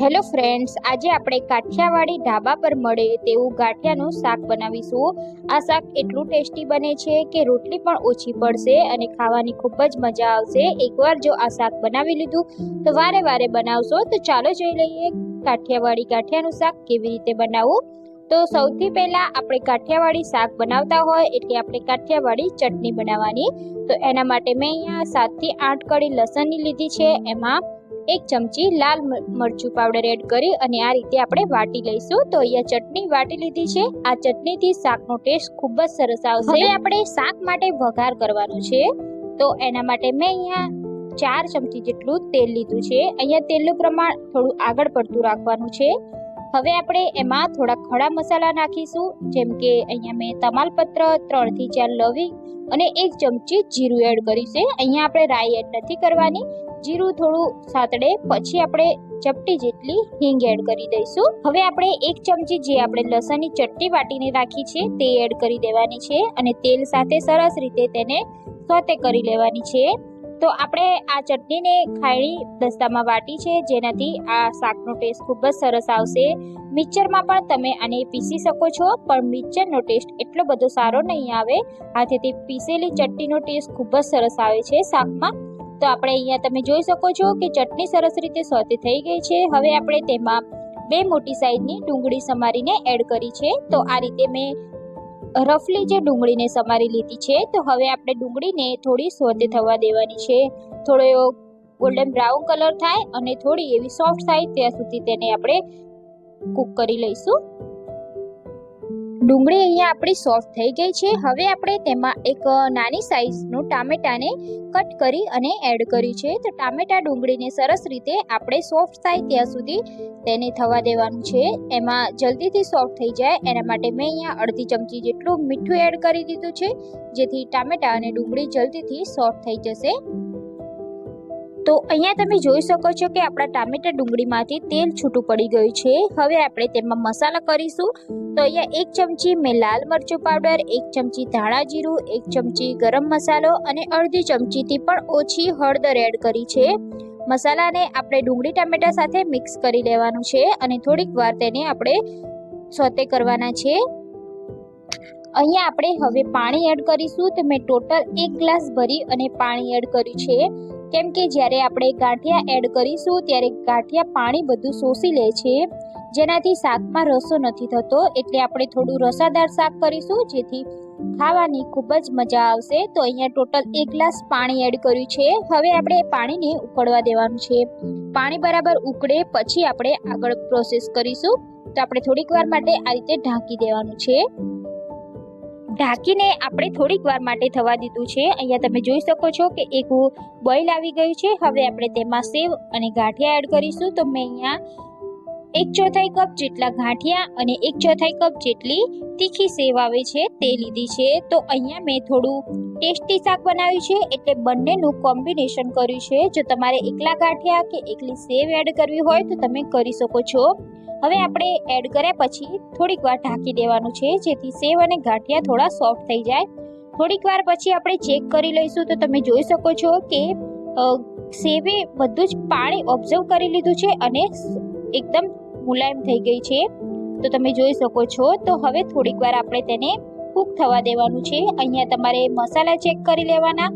Hello friends આજે આપણે કાઠિયાવાડી ઢાબા પર મળે તેવું ગાંઠિયાનું શાક બનાવીશું. આ શાક એટલું ટેસ્ટી બને છે કે રોટલી પણ ઓછી પડશે અને ખાવાની ખૂબ જ મજા આવશે. એકવાર જો આ શાક બનાવી લીધું, તો વારે વારે બનાવશો. તો ચાલો જોઈ લઈએ કાઠિયાવાડી ગાંઠિયાનું શાક કેવી રીતે બનાવવું. તો સૌથી પહેલા આપણે કાઠિયાવાડી શાક બનાવતા હોય એટલે આપણે કાઠિયાવાડી ચટણી બનાવવાની. તો એના માટે મેં અહીંયા સાતથી આઠ કળી લસણની લીધી છે. એમાં એક ચમચી લાલ મરચું પાવડર એડ કરી અને આ રીતે આપણે વાટી લઈશું. તો અહીંયા ચટણી વાટી લીધી છે. આ ચટણીથી શાકનો ટેસ્ટ ખૂબ જ સરસ આવશે. હવે આપણે શાક માટે વઘાર કરવાનો છે. તો એના માટે મેં અહીંયા ચાર ચમચી જેટલું તેલ લીધું છે. અહીંયા તેલનું પ્રમાણ થોડું આગળ પડતું રાખવાનું છે. હવે આપણે એમાં થોડા ખડા મસાલા નાખીશું. જેમ કે અહીંયા મેં તમાલપત્ર ત્રણથી ચાર લવિંગ અને એક ચમચી જીરું એડ કર્યું છે. અહીંયા આપણે રાઈ એડ નથી કરવાની. જીરું થોડું સાતડે પછી આપણે ચપટી જેટલી હિંગ એડ કરી દઈશું. હવે આપણે એક ચમચી જે આપણે લસણની ચટણી વાટીને રાખી છે તે એડ કરી દેવાની છે અને તેલ સાથે સરસ રીતે તેને સોતે કરી લેવાની છે. તો આપણે આ ચટણીને ખાયણી દસ્તામાં વાટી છે, જેનાથી આ શાકનો ટેસ્ટ ખૂબ જ સરસ આવશે. મિક્સરમાં પણ તમે આને પીસી શકો છો, પણ મિક્સરનો ટેસ્ટ એટલો બધો સારો નહીં આવે. હાથેથી પીસેલી ચટણીનો ટેસ્ટ ખૂબ જ સરસ આવે છે શાકમાં. તો આપણે અહીંયા તમે જોઈ શકો છો કે ચટણી સરસ રીતે સોતે થઈ ગઈ છે. હવે આપણે તેમાં બે મોટી સાઈઝની ડુંગળી સમારીને એડ કરી છે. તો આ રીતે મેં રફલી જે ડુંગળીને સમારી લીધી છે, તો હવે આપણે ડુંગળીને થોડી સોતે થવા દેવાની છે. થોડો એવો ગોલ્ડન બ્રાઉન કલર થાય અને થોડી એવી સોફ્ટ થાય, ત્યાં સુધી તેને આપણે કૂક કરી લઈશું. ડુંગળી અહીંયા આપણી સોફ્ટ થઈ ગઈ છે. હવે આપણે તેમાં એક નાની સાઈઝનું ટામેટાને કટ કરી અને એડ કર્યું છે. તો ટામેટા ડુંગળીને સરસ રીતે આપણે સોફ્ટ થાય ત્યાં સુધી તેને થવા દેવાનું છે. એમાં જલ્દીથી સોફ્ટ થઈ જાય. એના માટે મેં અહીંયા અડધી ચમચી જેટલું મીઠું એડ કરી દીધું છે. જેથી ટામેટા અને ડુંગળી જલ્દીથી સોફ્ટ થઈ જશે. તો અહીંયા તમે જોઈ શકો છો કે આપણા ટામેટા ડુંગળીમાંથી તેલ છૂટું પડી ગયું છે. હવે આપણે તેમાં મસાલા કરીશું. તો અહીંયા એક ચમચી મેં લાલ મરચું પાવડર, એક ચમચી ધાણા જીરું, એક ચમચી ગરમ મસાલો અને અડધી ચમચીથી પણ ઓછી હળદર એડ કરી છે. મસાલાને આપણે ડુંગળી ટામેટા સાથે મિક્સ કરી લેવાનું છે અને થોડીક વાર તેને આપણે સોતે કરવાના છે. અહીંયા આપણે હવે પાણી એડ કરીશું. તો મેં ટોટલ એક ગ્લાસ ભરી અને પાણી એડ કર્યું છે. કેમ કે જ્યારે આપણે ગાંઠિયા એડ કરીશું, ત્યારે ગાંઠિયા પાણી બધું શોષી લે છે. જેનાથી શાકમાં રસો નથી થતો, એટલે આપણે થોડું રસાદાર શાક કરીશું, જેથી ખાવાની ખૂબ જ મજા આવશે. તો અહીંયા ટોટલ એક ગ્લાસ પાણી એડ કર્યું છે. હવે આપણે પાણીને ઉકળવા દેવાનું છે. પાણી બરાબર ઉકળે પછી આપણે આગળ પ્રોસેસ કરીશું. તો આપણે થોડીક વાર માટે આ રીતે ઢાંકી દેવાનું છે. ઢાંકીને આપણે થોડીક વાર માટે થવા દીધું છે. અહીંયા તમે જોઈ શકો છો કે એક બોઇલ આવી ગયું છે. હવે આપણે તેમાં સેવ અને ગાંઠિયા એડ કરીશું. તો મેં અહીંયા એક ચોથાઈ કપ જેટલા ગાંઠિયા અને એક ચોથાઈ કપ જેટલી તીખી સેવ આવે છે તે લીધી છે. તો અહીંયા મેં થોડું ટેસ્ટી શાક બનાવ્યું છે. એટલે બંનેનું કોમ્બિનેશન કર્યું છે. જો તમારે એકલા ગાંઠિયા કે એકલી સેવ એડ કરવી હોય તો તમે કરી શકો છો. હવે આપણે એડ કર્યા પછી થોડીક વાર ઢાંકી દેવાનું છે, જેથી સેવ અને ગાંઠિયા થોડા સોફ્ટ થઈ જાય. થોડીક વાર પછી આપણે ચેક કરી લઈશું તો તમે જોઈ શકો છો કે સેવે બધું જ પાણી ઓબ્ઝર્વ કરી લીધું છે અને એકદમ મુલાયમ થઈ ગઈ છે. તો તમે જોઈ શકો છો, તો હવે થોડીક વાર આપણે તેને કૂક થવા દેવાનું છે. અહીંયા તમારે મસાલા ચેક કરી લેવાના.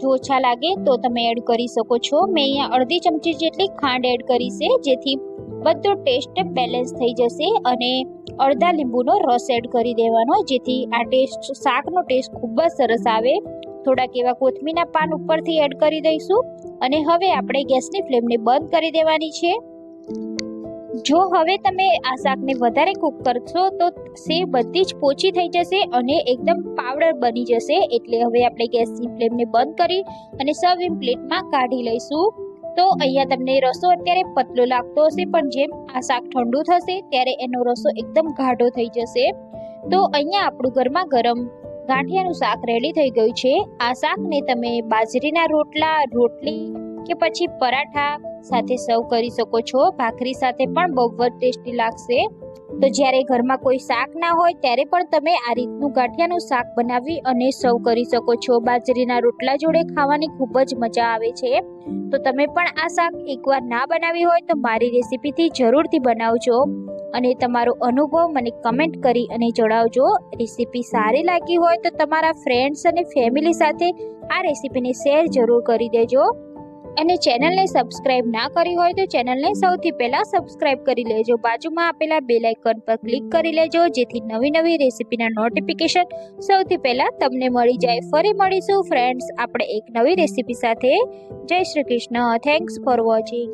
જો ઓછા લાગે તો તમે એડ કરી શકો છો. મેં અહીંયા અડધી ચમચી જેટલી ખાંડ એડ કરી છે, જેથી બધો ટેસ્ટ બેલેન્સ થઈ જશે અને અડધા લીંબુનો રસ એડ કરી દેવાનો જેથી આ ટેસ્ટ શાકનો ટેસ્ટ ખૂબ જ સરસ આવે. થોડાક એવા કોથમીના પાન ઉપરથી એડ કરી દઈશું. અને હવે આપણે ગેસની ફ્લેમને બંધ કરી દેવાની છે. જો હવે તમે આ શાકને વધારે કૂક કરશો, તો સેવ બધી જ પોચી થઈ જશે અને એકદમ પાવડર બની જશે. એટલે હવે આપણે ગેસની ફ્લેમને બંધ કરી અને સર્વિંગ પ્લેટમાં કાઢી લઈશું. તો અહીંયા તમને રસો અત્યારે પતલો લાગતો હશે, પણ જેમ આ શાક ઠંડુ થશે, ત્યારે એનો રસો એકદમ ગાઢો થઈ જશે. તો અહીંયા આપણું ઘરમાં ગરમ ગાંઠિયાનું શાક રેડી થઈ ગયું છે. આ શાકને તમે બાજરીના રોટલા, રોટલી કે પછી પરાઠા સાથે સર્વ કરી શકો છો. ભાખરી સાથે પણ બહુ જ ટેસ્ટી લાગશે. તો જ્યારે ઘરમાં કોઈ શાક ના હોય, ત્યારે પણ તમે આ રીતનું ગાંઠિયાનું શાક બનાવી અને સર્વ કરી શકો છો. બાજરીના રોટલા જોડે ખાવાની ખૂબ જ મજા આવે છે. તો તમે પણ આ શાક એકવાર ના બનાવી હોય, તો મારી રેસીપીથી જરૂરથી બનાવજો અને તમારો અનુભવ મને કમેન્ટ કરી અને જણાવજો. રેસીપી સારી લાગી હોય, તો તમારા ફ્રેન્ડ્સ અને ફેમિલી સાથે આ રેસીપીને શેર જરૂર કરી દેજો. અને ચેનલને સબસ્ક્રાઇબ ના કરી હોય તો ચેનલને સૌથી પહેલાં સબસ્ક્રાઇબ કરી લેજો. બાજુમાં આપેલા બેલ આઇકન પર ક્લિક કરી લેજો, જેથી નવી નવી રેસીપીના નોટિફિકેશન સૌથી પહેલાં તમને મળી જાય. ફરી મળીશું. ફ્રેન્ડ્સ આપણે એક નવી રેસીપી સાથે. Jai Shri Krishna. Thanks for watching